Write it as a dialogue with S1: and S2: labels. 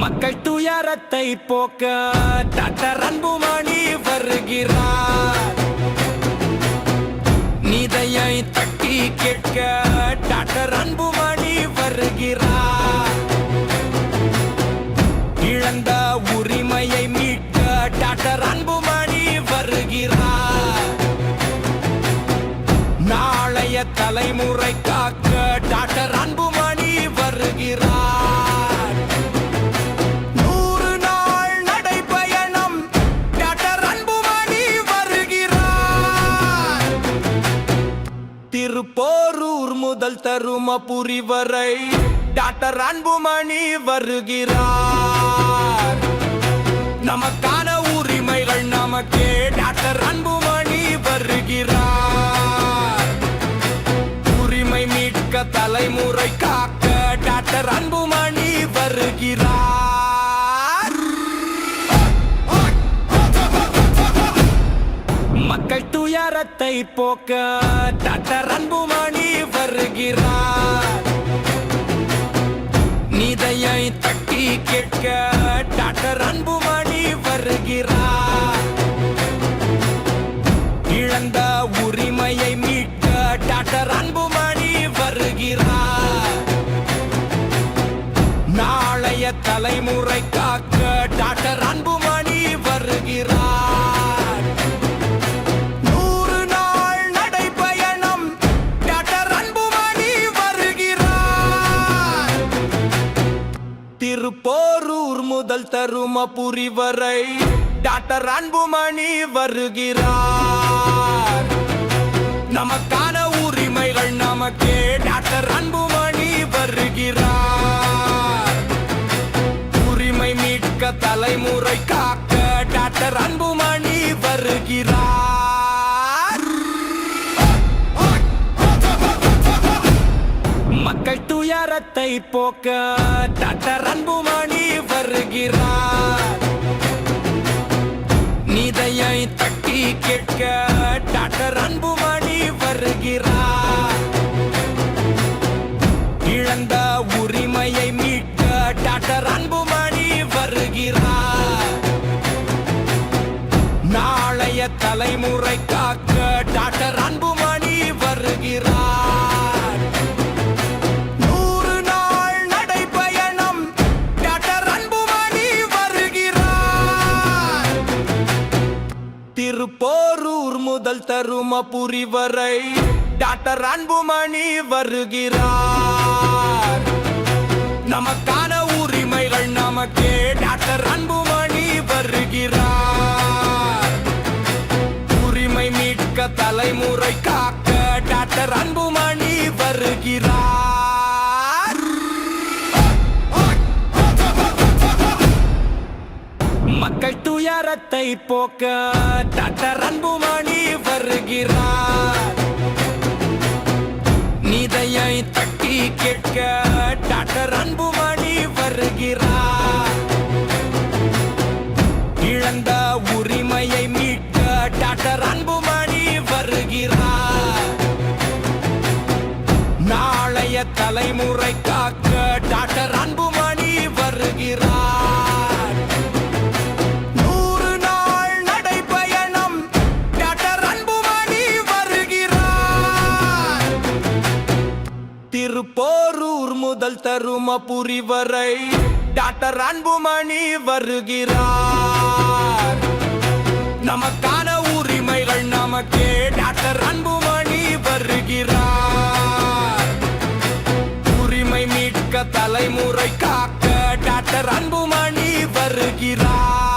S1: மக்கள் துயரத்தை போக்க டாக்டர் அன்புமணி வருகிறார். நிதையை தட்டி கேட்க டாக்டர் அன்புமணி வருகிறார். இழந்த உரிமையை மீட்க டாக்டர் அன்புமணி வருகிறார். நாளைய தலைமுறை காக்க டாக்டர் அன்புமணி வருகிறார். முதல் தருமபுரி வரை டாக்டர் அன்புமணி வருகிறார். நமக்கான உரிமைகள் நமக்கே டாக்டர் அன்புமணி வருகிறார். உரிமை மீட்க தலைமுறை காக்க டாக்டர் அன்பு துயரத்தை போக்க டாக்டர் அன்புமணி வருகிறார். நிதையை தட்டி கேட்க டாக்டர் அன்புமணி வருகிறார். இழந்த உரிமையை மீட்க டாக்டர் அன்புமணி வருகிறார். நாளைய தலைமுறை காக்க டாக்டர் முதல் தருமபுரி வரை டாக்டர் அன்புமணி வருகிறார். நமக்கான உரிமைகள் நமக்கே டாக்டர் அன்புமணி வருகிறார். உரிமை மீட்க தலைமுறை காக்க டாக்டர் அன்புமணி வருகிறார். மக்கள் துயரத்தை போக்க டாக்டர் அன்புமணி வருகிறார். நிதையை தட்டி கேட்க டாக்டர் அன்பு முதல் தருமபுரி வரை டாக்டர் அன்புமணி வருகிறார். நமக்கான உரிமைகள் நமக்கே. டாக்டர் அன்புமணி வருகிறார். உரிமை மீட்க தலைமுறை காக்க. டாக்டர் அன்புமணி வருகிறார். மக்கள் துயரத்தை போக்க. டாக்டர் வருகிறார். இழந்த உரிமையை மீட்க டாக்டர் அன்புமணி வருகிறார். நாளைய தலைமுறை காக்க டாக்டர் அன்புமணி வருகிறார். திருப்போரூர் முதல் தருமபுரி வரை டாக்டர் அன்புமணி வருகிறார். நமக்கான உரிமைகள் நமக்கே டாக்டர் அன்புமணி வருகிறார். உரிமை மீட்க தலைமுறை காக்க டாக்டர் அன்புமணி வருகிறார்.